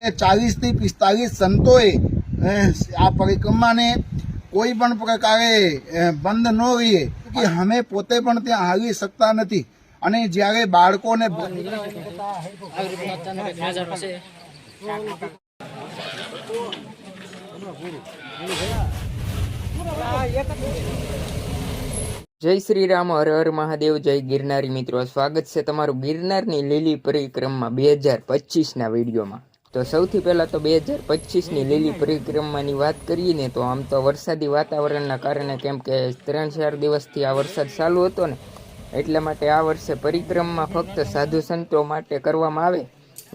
ચાલીસથી પિસ્તાલીસ સંતોએ આ પરિક્રમાને કોઈ પણ પ્રકારે બંધ ન રહીએ. કે અમે પોતે પણ ત્યાં આવી શકતા નથી. અને જ્યારે બાળકોને જય શ્રી રામ, હર હર મહાદેવ, જય ગિરનારી મિત્રો. સ્વાગત છે તમારું ગિરનારની લીલી પરિક્રમા બે હજાર પચીસના વિડીયોમાં. તો સૌથી પહેલાં તો બે હજાર પચીસની લીલી પરિક્રમાની વાત કરીએ ને તો આમ તો વરસાદી વાતાવરણના કારણે કેમ કે ત્રણ ચાર દિવસથી આ વરસાદ ચાલુ હતો ને, એટલા માટે આ વર્ષે પરિક્રમા ફક્ત સાધુ સંતો માટે કરવામાં આવે.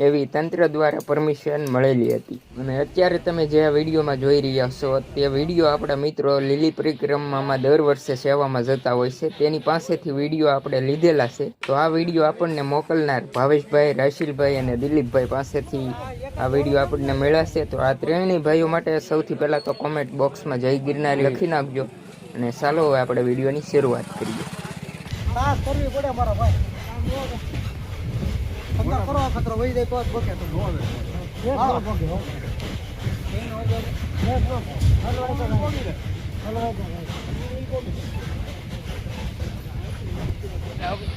એવી તંત્ર દ્વારા પરમિશન મળેલી હતી. અને અત્યારે તમે જે આ વિડીયોમાં જોઈ રહ્યા છો, તે વીડિયો આપણા મિત્રો લીલી પરિક્રમામાં દર વર્ષે સેવામાં જતા હોય છે. તેની પાસેથી વીડિયો આપણે લીધેલા છે. તો આ વીડિયો આપણને મોકલનાર ભાવેશભાઈ, રાશિલભાઈ અને દિલીપભાઈ પાસેથી આ વીડિયો આપણને મેળાશે. તો આ ત્રણેય ભાઈઓ માટે સૌથી પહેલાં તો કોમેન્ટ બોક્સમાં જય ગિરનાર લખી નાખજો. અને ચાલો હવે આપણે વિડીયોની શરૂઆત કરીએ. કરવી પડે મારા ભાઈ. ખતરો કરો ખતરો વહી જાય તો જ ભોગે તો હાલો. ભોગે,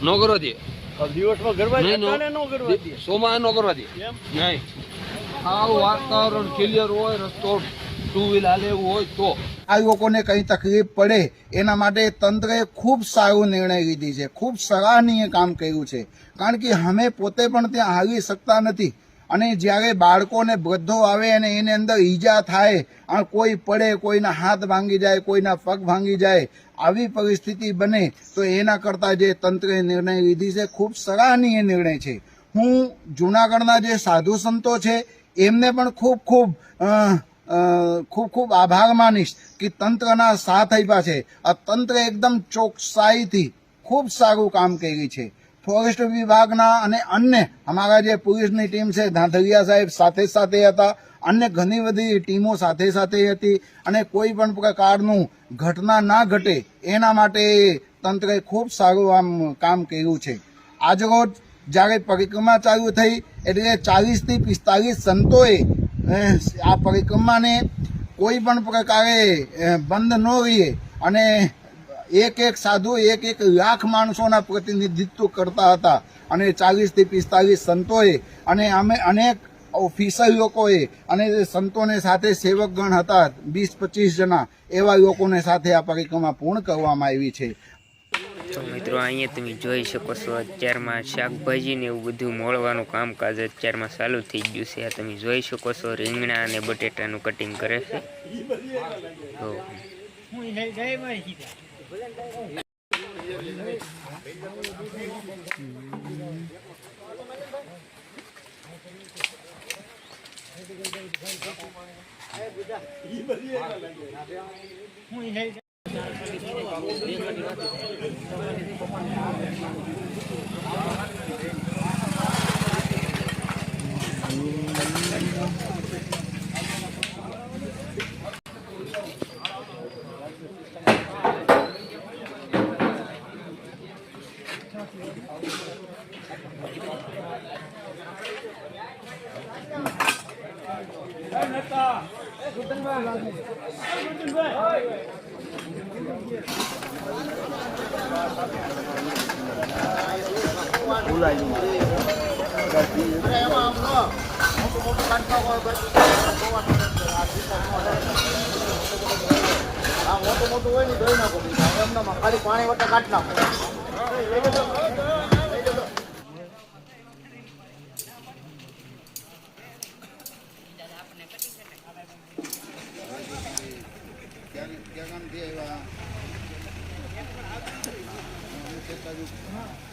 નો કરવા દે દિવસમાં ગરબા નો. ગરબા દે. સોમાં નો કરવા દે. નહીં. આવું વાતાવરણ ક્લિયર હોય રસ્તો ટુ વ્હીલર લેવું હોય તો. આ લોકોને કઈ તકલીફ પડે, એના માટે તંત્રએ ખૂબ સારો નિર્ણય લીધી છે, ખૂબ સરાહનીય કામ કર્યું છે. કારણ કે અમે પોતે પણ ત્યાં આવી શકતા નથી. અને જ્યારે બાળકોને વૃદ્ધો આવે અને એની અંદર ઈજા થાય અને કોઈ પડે, કોઈના હાથ ભાંગી જાય, કોઈના પગ ભાંગી જાય, આવી પરિસ્થિતિ બને, તો એના કરતાં જે તંત્રએ નિર્ણય લીધી છે, ખૂબ સરાહનીય નિર્ણય છે. હું જૂનાગઢના જે સાધુ સંતો છે, એમને પણ ખૂબ ખૂબ ખૂબ ખૂબ આભાર માનીશ કે તંત્રના સાથ આપ્યા છે. આ તંત્ર એકદમ ચોકસાઈથી ખૂબ સારું કામ કર્યું છે. ફોરેસ્ટ વિભાગના અને અન્ય અમારા જે પોલીસની ટીમ છે, ધાંધલિયા સાહેબ સાથે સાથે હતા, અન્ય ઘણી બધી ટીમો સાથે સાથે હતી અને કોઈ પણ પ્રકારનું ઘટના ના ઘટે એના માટે તંત્રએ ખૂબ સારું આમ કામ કર્યું છે. આજરોજ જ્યારે પરિક્રમા ચાલુ થઈ, એટલે ચાલીસથી પિસ્તાલીસ સંતોએ આ પરિક્રમાને કોઈ પણ પ્રકારે બંધ ન રહીએ. અને એક એક સાધુ, એક એક લાખ માણસોના પ્રતિનિધિત્વ કરતા હતા. અને ચાલીસથી પિસ્તાલીસ સંતોએ, અને અમે અનેક ઓફિસર લોકોએ, અને સંતોને સાથે સેવકગણ હતા, વીસ પચીસ જણા, એવા લોકોને સાથે આ પરિક્રમા પૂર્ણ કરવામાં આવી છે. તો મિત્રો, અહીંયા તમે જોઈ શકો છો, અત્યારમાં શાકભાજી ને એવું બધું મોળવાનું કામકાજ અત્યારમાં ચાલુ થઈ ગયું છે. આ તમે જોઈ શકો છો, રીંગણા અને બટેટાનું કટિંગ કરે છે. તો આ મોટું મોટું હોય ને ધોઈ નાખો એમનામાં ખાલી પાણી વટા કાઢી નાખો Não, não